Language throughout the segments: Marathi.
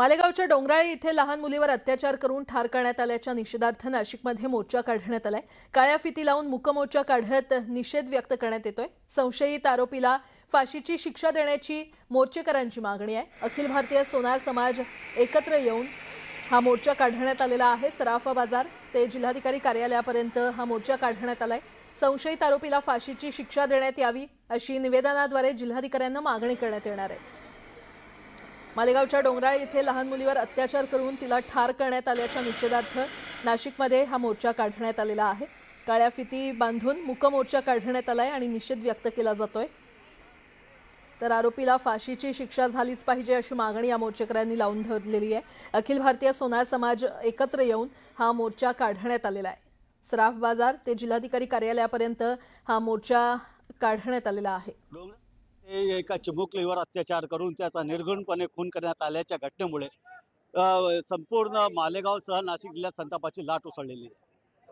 मालेगावच्या डोंगराळी इथे लहान मुलीवर अत्याचार करून ठार करण्यात आल्याच्या निषेधार्थ नाशिकमध्ये मोर्चा काढण्यात आलाय. काळ्या फिती लावून मुकमोर्चा काढत निषेध व्यक्त करण्यात येतोय. संशयित आरोपीला फाशीची शिक्षा देण्याची मोर्चेकरांची मागणी आहे. अखिल भारतीय सोनार समाज एकत्र येऊन हा मोर्चा काढण्यात आलेला आहे. सराफा बाजार ते जिल्हाधिकारी कार्यालयापर्यंत हा मोर्चा काढण्यात आलाय. संशयित आरोपीला फाशीची शिक्षा देण्यात यावी अशी निवेदनाद्वारे जिल्हाधिकाऱ्यांना मागणी करण्यात येणार आहे. मालेगावच्या डोंगराळ येथे लहान मुलीवर अत्याचार करून तिला ठार करण्यात आल्याच्या निषेधार्थ नाशिकमध्ये हा मोर्चा काढण्यात आलेला आहे. काळ्या फिती बांधून मुकमोर्चा काढण्यात आला आहे आणि निषेध व्यक्त केला जातोय. तर आरोपीला फाशीची शिक्षा झालीच पाहिजे अशी मागणी या मोर्चेकऱ्यांनी लावून धरलेली आहे. अखिल भारतीय सोनार समाज एकत्र येऊन हा मोर्चा काढण्यात आलेला आहे. सराफ बाजार ते जिल्हाधिकारी कार्यालयापर्यंत हा मोर्चा काढण्यात आलेला आहे. एका चिमुकलीवर अत्याचार करून त्याचा निर्घृणपणे खून करण्यात आल्याच्या घटनेमुळे संपूर्ण मालेगावसह नाशिक जिल्ह्यात संतापाची लाट उसळलेली आहे.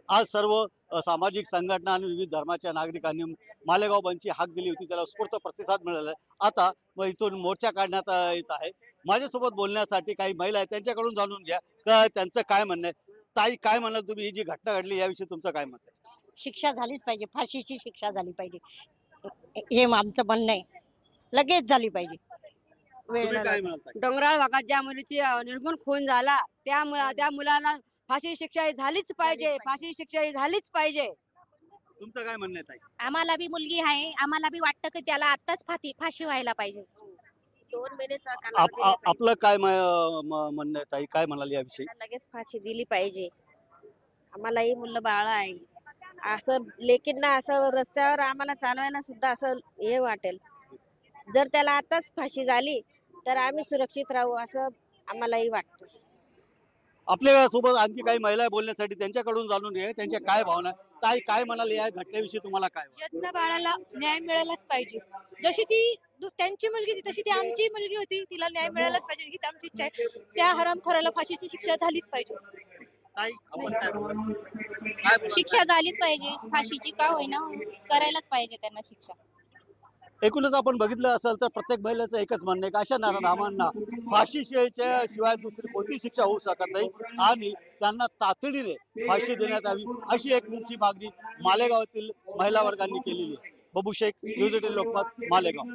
आज सर्व सामाजिक संघटना आणि विविध धर्माच्या नागरिकांनी मालेगाव बंदची हाक दिली होती त्याला उत्स्फूर्त प्रतिसाद मिळाला आता मग इथून मोर्चा काढण्यात येत आहे. माझ्यासोबत बोलण्यासाठी काही महिला आहेत त्यांच्याकडून जाणून घ्या. का त्यांचं काय म्हणणं आहे? ताई काय म्हणाल तुम्ही? ही जी घटना घडली याविषयी तुमचं काय मत आहे? शिक्षा झालीच पाहिजे. फाशीची शिक्षा झाली पाहिजे. हे आमचं म्हणणं आहे. लगेच झाली पाहिजे. वेळ? डोंगराळ भागात ज्या मुलीची निर्गुण खून झाला त्या मुला त्या मुलाला फाशी शिक्षा ही झालीच पाहिजे. फाशी शिक्षा ही झालीच पाहिजे. तुमचं काय म्हणणं आहे ताई? आम्हाला बी मुलगी आहे. आम्हाला बी वाटतं की त्याला आताच फाशी फाशी व्हायला पाहिजे. दोन महिने आप- आ- आपलं काय म- म- म्हणणं आहे ताई? काय म्हणाल याविषयी? लगेच फाशी दिली पाहिजे. आम्हालाही मुलं बाळ आहे. असं लेकींना असं रस्त्यावर आम्हाला चालवायला सुद्धा असं हे वाटेल. जर त्याला आताच फाशी झाली तर आम्ही सुरक्षित राहू असं आम्हालाही वाटतं आपल्यासोबत आणखी काही महिला बोलण्यासाठी त्यांच्याकडून जाणून घ्या त्यांच्या काय भावना. ताई काय म्हणाल या घटनेविषयी तुम्हाला काय वाटतं? यत्न बाळाला न्याय मिळालाच पाहिजे जशी ती दु- त्यांची मुलगी होती तशी ती आमची मुलगी होती तिला न्याय मिळालाच पाहिजे हीच आमची इच्छा आहे त्या हरामखोराला फाशीची शिक्षा झालीच पाहिजे ताई आपण काय बोलणार? काय बोलणार? शिक्षा झालीच पाहिजे फाशीची का होईना करायलाच पाहिजे त्यांना शिक्षा एकूणच आपण बघितलं असेल तर प्रत्येक महिलेचं एकच म्हणणं आहे की अशा नरधामांना फाशी शिवाय दुसरी कोणती शिक्षा होऊ शकत नाही. आणि त्यांना तातडीने फाशी देण्यात यावी अशी एक मोठी मागणी मालेगावातील महिला वर्गांनी केलेली आहे. Babu Shaikh news eighteen Lokmat Malegaon.